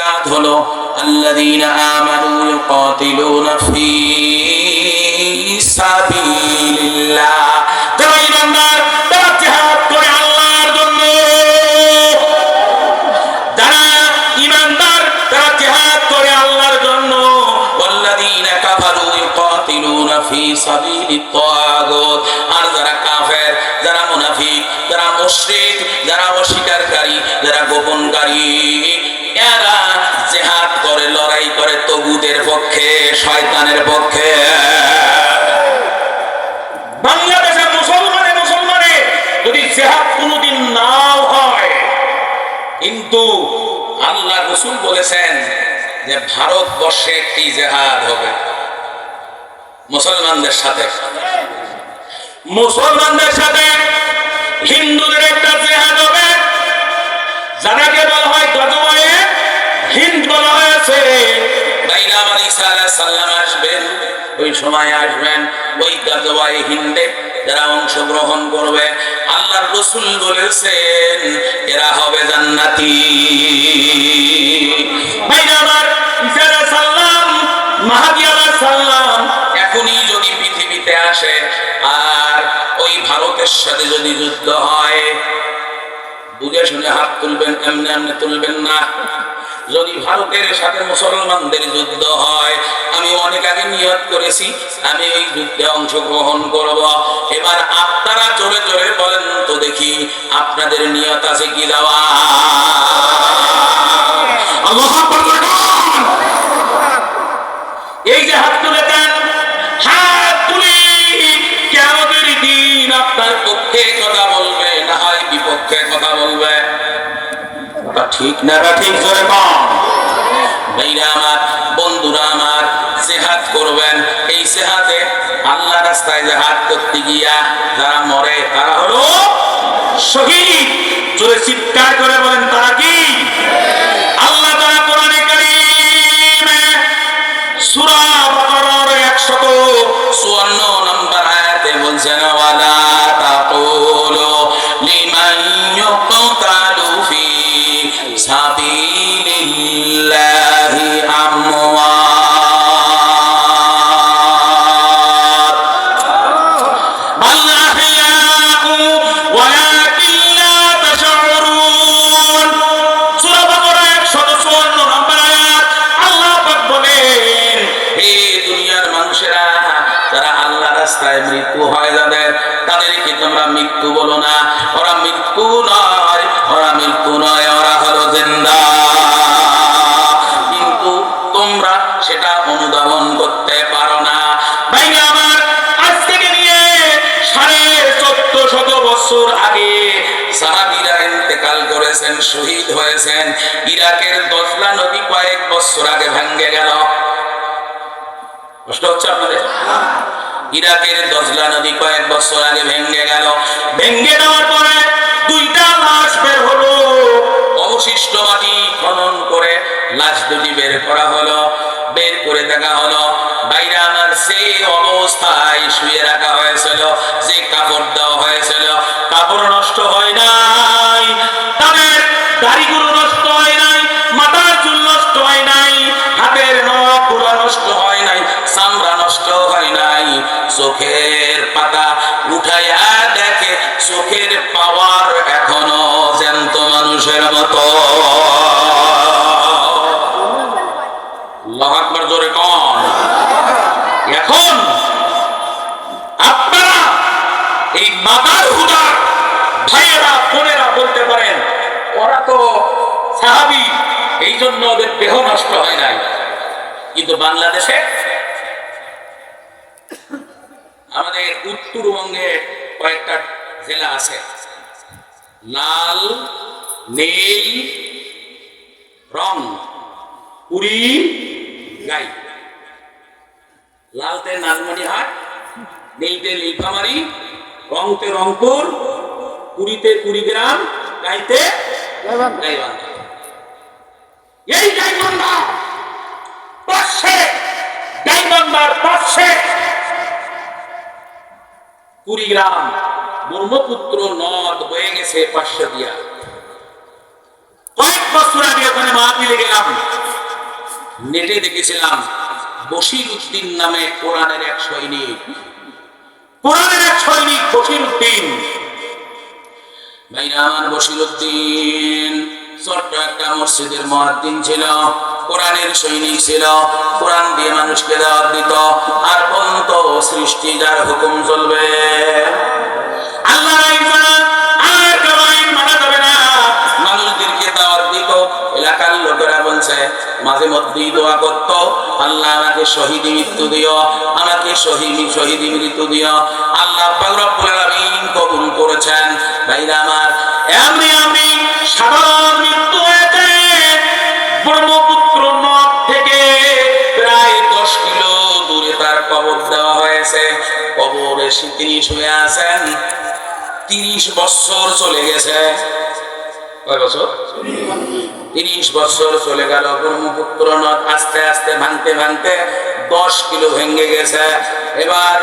জিহাদ হলো তারা জিহাদ করে আল্লাহর জন্য। যারা ঈমানদার তারা জিহাদ করে আল্লাহর জন্য। আর যারা কাফের, যারা মুনাফিক, যারা মুশরিক, যারা অস্বীকারী, যারা গোপনকারী। শয়তানের পক্ষে। বাংলাদেশের মুসলমানে মুসলমানে যদি জেহাদ কোনোদিন নাও হয়, কিন্তু আল্লাহ রসুল বলেছেন যে ভারতবর্ষে একটি জেহাদ হবে। মুসলমানদের সাথে। মুসলমানদের সাথে হিন্দুদের সালাম আসবেন, ওই সময় আসবেন, ওই গজবায়ে হিন্দে যারা অংশগ্রহণ করবে, আল্লাহর রসুল বলেছেন, এরা হবে জান্নাতি। যদি যুদ্ধ হয়, বুঝে শুনে হাত তুলবেন, এমনি এমনি তুলবেন না। যদি ভারতের সাথে মুসলমানদের যুদ্ধ হয়, আমি অনেক আগে নিয়ত করেছি, আমি ওই যুদ্ধে অংশগ্রহণ করব এবার আপনারা জোরে জোরে বলেন, তো দেখি আপনাদের নিয়ত আছে কি বল। এই যে হাত তুলে ঠিক না ঠিক, জোরে আমার, বন্ধুরা আমার, জেহাদ করবেন। এই জেহাদে আল্লাহ রাস্তায় যে হাত করতে গিয়া যারা মরে, তারা হলো শহীদ। জোরে চিৎকার করে বলেন, তারা কি? আল্লাহ তারা কোরআনে কারীমে সূরা জিন্দা। কিন্তু তোমরা সেটা অনুধাবন করতে পারো না। শহীদ হয়েছেন, ইরাকের দজলা নদী কয়েক বছর আগে ভেঙ্গে গেল। ইরাকের নদী কয়েক আগে ভেঙ্গে গেল। ভেঙ্গে দেওয়ার পরে মাতার হুদা ভাইয়েরা, বোনেরা বলতে পারেন, ওরা তো সাহাবি এই জন্য ওদের দেহ নষ্ট হয় নাই। কিন্তু বাংলাদেশে আমাদের উত্তরবঙ্গে কয়েকটা জেলা আছে। লাল, নীল, রং পুরী গাই। লালতে নালমণিহাট, নীলতে নীলফামারি রংতে রংপুর পুরীতে কুড়িগ্রাম গাইতে গাইবান্ধা। এই গাইবান্ধা পাশে গাইবান্ধার পাশে কুড়িগ্রাম ব্রহ্মপুত্র নদ বয়ে গেছে পাশে দিয়া। কয়েক বছর আগে ওখানে মাহফিলে গেলাম। নেটে দেখেছিলাম বশির উদ্দিন নামে কোরআনের এক সৈনিক। কোরআনের এক ভাইরা আমার ছোট্ট একটা মসজিদের মহাদ্দিন ছিল, কোরআনের সৈনিক ছিল, কোরআন দিয়ে মানুষকে দাওয়াত দিত, আর অন্ত সৃষ্টি যার হুকুম চলবে। আল্লাহ বলছে, মাঝে মধ্যেই দোয়া করতো। আল্লাহ আমাকে শহীদ মৃত্যু দিও, আমাকে শহীদ শহীদ মৃত্যু দিও। আল্লাহ কবুল করেছেন। ভাইরা আমার, এমনি আমি সাধারণ মৃত্যু হয়েছে। ব্রহ্মপুত্র নদ থেকে প্রায় দশ কিলো দূরে তার কবর দেওয়া হয়েছে। কবরে তিনি শুয়ে আছেন, তিরিশ বছর চলে গেছে। কয় বছর? তিরিশ বছর চলে গেল ব্রহ্মপুত্র নদ আস্তে আস্তে ভাঙতে ভাঙতে দশ কিলো ভেঙে গেছে। এবার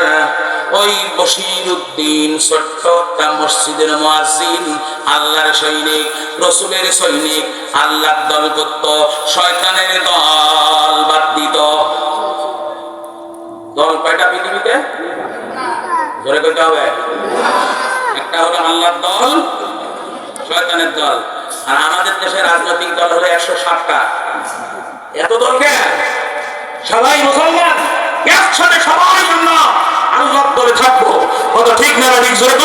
ওই বশির উদ্দিন ছোট্ট একটা মসজিদের মুয়াজ্জিন আল্লাহর সৈনিক রসুলের সৈনিক আল্লাহ দল করত শয়তানের দল বাদ দিত। দল কয়টা পৃথিবীতে? জোরে করতে হবে। একটা হলো আল্লাহর দল শয়তানের দল। আর আমাদের দেশের রাজনৈতিক দল হলো একশো ষাটটা এত দল কে? সবাই মুসলমান? একসাথে সবাই জন্য আল্লাহ করে থাকব। কত ঠিক না, ঠিক জোরে